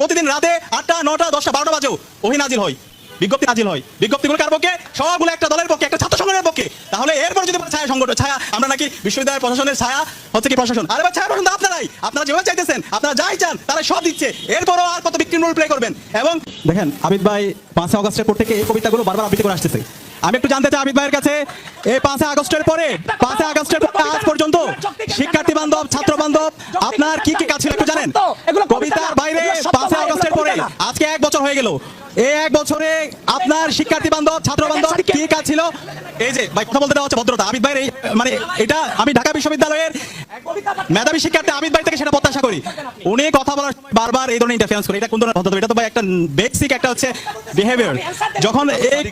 প্রতিদিন রাতে আটটা নটা দশটা বারোটা বাজেও ওহি নাজিল হয় বিজ্ঞপ্তি নাজিল হয়। বিজ্ঞপ্তিগুলো কার পক্ষে? সবগুলো একটা দলের পক্ষে একটা ছাত্র সংগঠনের পক্ষে। তাহলে এরপর যদি ছায়া সংগঠন ছায়া আমরা নাকি বিশ্ববিদ্যালয় প্রশাসনের ছায়া হচ্ছে কি প্রশাসন? আরে ভাই ছায়া প্রশাসন আপনারাই। আপনারা যেভাবে চাইতেছেন আপনারা যাই চান তারা সব দিচ্ছে। এরপরও আর কত বিক্রি রোল প্লে করবেন? এবং দেখেন আবিদ ভাই পাঁচই আগস্টের পর থেকে এই কবিতাগুলো বারবার আবৃত্তি করে আসতেছে। আমি একটু জানতে চাই আবিদ ভাইয়ের কাছে এই পাঁচই আগস্টের পরে পাঁচই আগস্টের পরে আজ পর্যন্ত শিক্ষার্থী বান্ধব ছাত্র বান্ধব আপনার কি কি কাজ ছিল একটু জানেন? কবিতার আজকে এক বছর হয়ে গেল। এই এক বছরে আপনার শিক্ষার্থী বান্ধব ছাত্র বান্ধব কি কাজ ছিল? এই যে ভাই কথা বলতে দেওয়া হচ্ছে ভদ্রতা। আবিদ ভাইয়ের মানে এটা আমি ঢাকা বিশ্ববিদ্যালয়ের মেধাবী শিক্ষার্থী আবিদ ভাই থেকে সেটা প্রত্যাশা করি। উনি কথা বলার বারবার এই ধরনের ইন্টারফারেন্স করে। এটা কোন ধরনের ভদ্রতা এটা তো ভাই একটা বেসিক একটা হচ্ছে বিহেভিয়ার যখন এই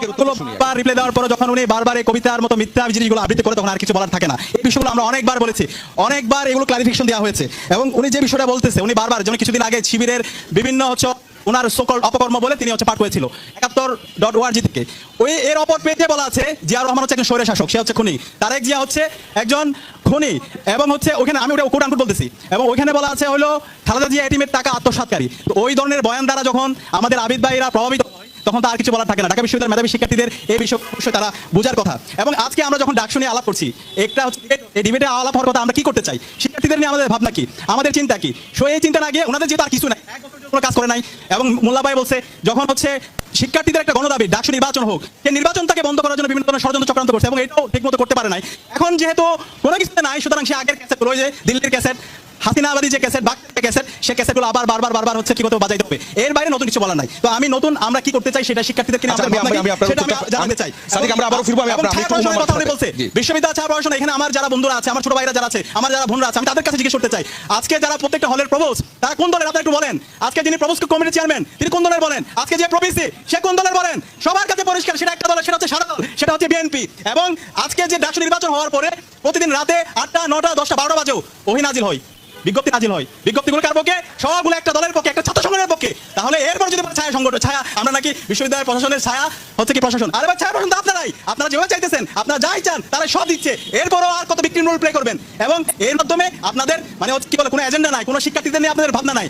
বার রিপ্লাই দেওয়ার পরে যখন উনি বারবার এই কবিতার মতো মিথ্যা জিনিসগুলো আবৃত্তি করে তখন আর কিছু বলার থাকে না। এই বিষয়গুলো আমরা অনেকবার বলেছি। অনেকবার এগুলো ক্লারিফিকেশন দেওয়া হয়েছে। এবং উনি যে বিষয়টা বলতেছে উনি বারবার যেমন কিছুদিন আগে শিবিরের বিভিন্ন হচ্ছে ওনার সকল অপকর্ম বলে তিনি হচ্ছে পাঠ করেছিল। একাত্তর ডট ওয়ার্জি থেকে। ওই এর অপর পেজে বলা আছে, জিয়া রহমান হচ্ছে একজন স্বৈর শাসক সে হচ্ছে খুনি। তারেক জিয়া হচ্ছে একজন খুনি এবং হচ্ছে ওখানে আমি ওটা কোট আনকোট বলতেছি। এবং ওইখানে বলা আছে হলো, খালেদা জিয়া এটিমের টাকা আত্মসাতকারী ওই ধরনের বয়ান দ্বারা যখন আমাদের আবিদ ভাইরা প্রভাবিত তখন তো আর কিছু বলার থাকে না। ঢাকা বিশ্ববিদ্যালয়ের মেধাবী শিক্ষার্থীদের এই বিষয় তারা বোঝার কথা। এবং আজকে আমরা যখন ডাকশো নিয়ে আলাপ করছি, একটা হচ্ছে এই ডিবেটে আলাপ হওয়ার কথা আমরা কি করতে চাই? শিক্ষার্থীদের নিয়ে আমাদের ভাবনা কি? আমাদের চিন্তা কি? সো এই চিন্তা না গিয়ে ওনাদের যেহেতু আর কিছু নাই কোনো কাজ করে নাই, এবং মোল্লা ভাই বলছে, যখন হচ্ছে শিক্ষার্থীদের একটা গণদাবি ডাকসু নির্বাচন হোক সেই নির্বাচনটাকে বন্ধ করার জন্য বিভিন্ন ধরনের ষড়যন্ত্র চক্রান্ত করছে, এবং এটাও ঠিকমতো করতে পারে নাই। এখন যেহেতু কোনো কিছুতে নাই, সুতরাং সে আগের ক্যাসেট যে দিল্লির ক্যাসেট হাসিনাবাদী যে ক্যাসেট ক্যাসেট সে ক্যাসেটগুলো আবার বারবার বারবার হচ্ছে কি করতে বাজাইতে হবে। এর বাইরে নতুন কিছু বলার নাই। তো আমি নতুন আমরা কি করতে চাই সেটা শিক্ষার্থীদেরকে নিয়ে আচ্ছা, জানাতে চাই। সাদিক, আমরা আবারও ফিরবো, আমি আপনার- আমি ছায়া একটু প্রশাসনের অনুমান কথা উনি করতে বলছে জি। বিশ্ববিদ্যালয় ছায়া প্রশাসন এখানে আমার যারা বন্ধুরা আছে আমার ছোট ভাইরা যারা আছে আমার যারা বোনরা আছে আমি তাদের কাছে জিজ্ঞেস করতে চাই। আজকে যারা প্রত্যেকটা হলের প্রবোজ তারা কোন দলের আপনারা একটু বলেন। আজকে যিনি প্রবোজ কমিটির চেয়ারম্যান তিনি কোন দলের বলেন? আজকে যে প্রবিসি সে কোন দলের বলেন? সবার কাছে পরিষ্কার সেটা একটা দল সেটা হচ্ছে সাদা দল সেটা হচ্ছে বিএনপি এবং আজকে যে ডাকসু নির্বাচন হওয়ার পরে প্রতিদিন রাতে আটটা নটা দশটা বারোটা বাজেও ওহি নাজিল হয়। বিজ্ঞপ্তি নাজিল হয়। বিজ্ঞপ্তিগুলো কার পক্ষে? সবগুলো একটা দলের পক্ষে, একটা ছাত্র সংগঠনের পক্ষে। তাহলে এরপর যদি ছায়া সংগঠন, ছায়া, আমরা নাকি বিশ্ববিদ্যালয় প্রশাসনের ছায়া? হচ্ছে কি প্রশাসন? আরে ভাই ছায়া প্রশাসন তো আপনারাই। আপনারা যেভাবে চাইতেছেন, আপনারা যাই চান তারা সব দিচ্ছে। এরপরও আর কত বিক্রি রোল প্লে করবেন? এবং এর মাধ্যমে আপনাদের মানে কি বলে, কোনো এজেন্ডা নাই, কোনো শিক্ষার্থীদের নিয়ে আপনাদের ভাবনা নাই।